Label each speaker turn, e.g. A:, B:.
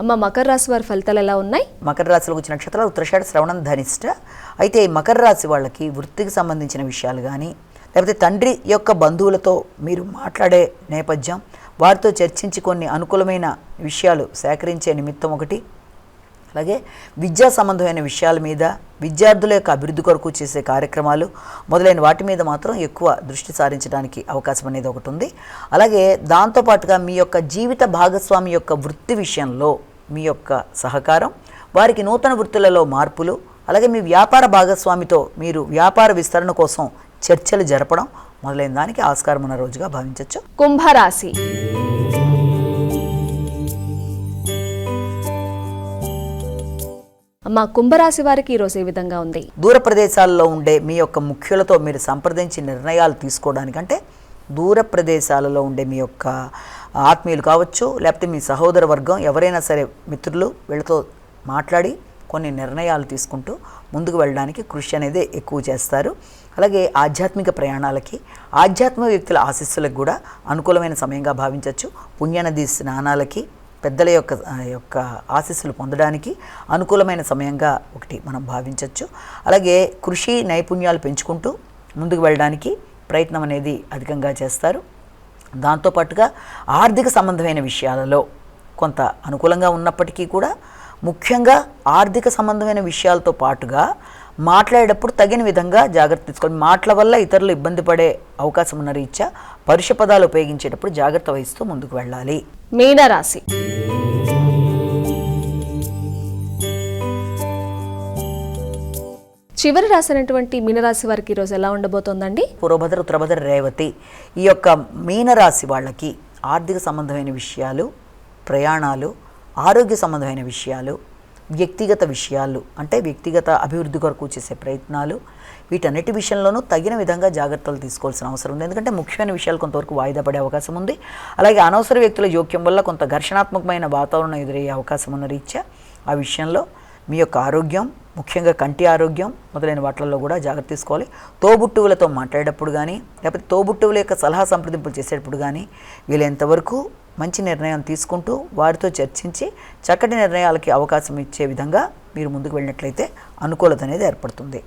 A: అమ్మ మకర రాశి వారి ఫలితాలు ఎలా ఉన్నాయి?
B: మకర రాశిలో వచ్చిన నక్షత్రాలు ఉత్తరషాఢ శ్రవణం ధనిష్ట. అయితే మకర రాశి వాళ్ళకి వృత్తికి సంబంధించిన విషయాలు కానీ లేకపోతే తండ్రి యొక్క బంధువులతో మీరు మాట్లాడే నేపథ్యం వారితో చర్చించి కొన్ని అనుకూలమైన విషయాలు సేకరించే నిమిత్తం ఒకటి. అలాగే విద్యా సంబంధమైన విషయాల మీద విద్యార్థుల యొక్క అభివృద్ధి కొరకు చేసే కార్యక్రమాలు మొదలైన వాటి మీద మాత్రం ఎక్కువ దృష్టి సారించడానికి అవకాశం అనేది ఒకటి ఉంది. అలాగే దాంతోపాటుగా మీ యొక్క జీవిత భాగస్వామి యొక్క వృత్తి విషయంలో మీ యొక్క సహకారం వారికి నూతన వృత్తులలో మార్పులు అలాగే మీ వ్యాపార భాగస్వామితో మీరు వ్యాపార విస్తరణ కోసం చర్చలు జరపడం మొదలైన దానికి ఆస్కారం ఉన్న రోజుగా భావించవచ్చు
A: కుంభరాశి మా కుంభరాశి వారికి ఈరోజు ఏ విధంగా ఉంది?
B: దూర ప్రదేశాల్లో ఉండే మీ యొక్క ముఖ్యులతో మీరు సంప్రదించి నిర్ణయాలు తీసుకోవడానికంటే దూర ప్రదేశాలలో ఉండే మీ యొక్క ఆత్మీయులు కావచ్చు లేకపోతే మీ సహోదర వర్గం ఎవరైనా సరే మిత్రులు వీళ్ళతో మాట్లాడి కొన్ని నిర్ణయాలు తీసుకుంటూ ముందుకు వెళ్ళడానికి కృషి అనేది ఎక్కువ చేస్తారు. అలాగే ఆధ్యాత్మిక ప్రయాణాలకి ఆధ్యాత్మిక వ్యక్తుల ఆశీస్సులకు కూడా అనుకూలమైన సమయంగా భావించవచ్చు. పుణ్యనది స్నానాలకి పెద్దల యొక్క యొక్క ఆశీస్సులు పొందడానికి అనుకూలమైన సమయంగా ఒకటి మనం భావించవచ్చు అలాగే కృషి నైపుణ్యాలు పెంచుకుంటూ ముందుకు వెళ్ళడానికి ప్రయత్నం అనేది అధికంగా చేస్తారు. దాంతోపాటుగా ఆర్థిక సంబంధమైన విషయాలలో కొంత అనుకూలంగా ఉన్నప్పటికీ కూడా ముఖ్యంగా ఆర్థిక సంబంధమైన విషయాలతో పాటుగా మాట్లాడేటప్పుడు తగిన విధంగా జాగ్రత్త తీసుకోవాలి మాటల వల్ల ఇతరులు ఇబ్బంది పడే అవకాశం ఉన్న రీత్యా పరుష పదాలు ఉపయోగించేటప్పుడు జాగ్రత్త వహిస్తూ ముందుకు వెళ్ళాలి.
A: మీనరాశి. చివరి రాసినటువంటి మీనరాశి వారికి ఈరోజు ఎలా ఉండబోతోందండి?
B: పూర్వభద్ర ఉత్తరభద్ర రేవతి ఈ యొక్క మీనరాశి వాళ్ళకి ఆర్థిక సంబంధమైన విషయాలు ప్రయాణాలు ఆరోగ్య సంబంధమైన విషయాలు వ్యక్తిగత విషయాలు అంటే వ్యక్తిగత అభివృద్ధి కొరకు చేసే ప్రయత్నాలు వీటన్నిటి విషయంలోనూ తగిన విధంగా జాగ్రత్తలు తీసుకోవాల్సిన అవసరం ఉంది. ఎందుకంటే ముఖ్యమైన విషయాలు కొంతవరకు వాయిదా పడే అవకాశం ఉంది. అలాగే అనవసర వ్యక్తుల జోక్యం వల్ల కొంత ఘర్షణాత్మకమైన వాతావరణం ఎదురయ్యే అవకాశం ఉన్న రీత్యా ఆ విషయంలో మీ యొక్క ఆరోగ్యం ముఖ్యంగా కంటి ఆరోగ్యం మొదలైన వాటిల్లో కూడా జాగ్రత్త తీసుకోవాలి. తోబుట్టువులతో మాట్లాడేటప్పుడు కానీ లేకపోతే తోబుట్టువుల యొక్క సలహా సంప్రదింపులు చేసేటప్పుడు కానీ వీలైనంతవరకు మంచి నిర్ణయం తీసుకుంటూ వారితో చర్చించి చక్కటి నిర్ణయాలకి అవకాశం ఇచ్చే విధంగా మీరు ముందుకు వెళ్ళినట్లయితే అనుకూలత అనేది ఏర్పడుతుంది.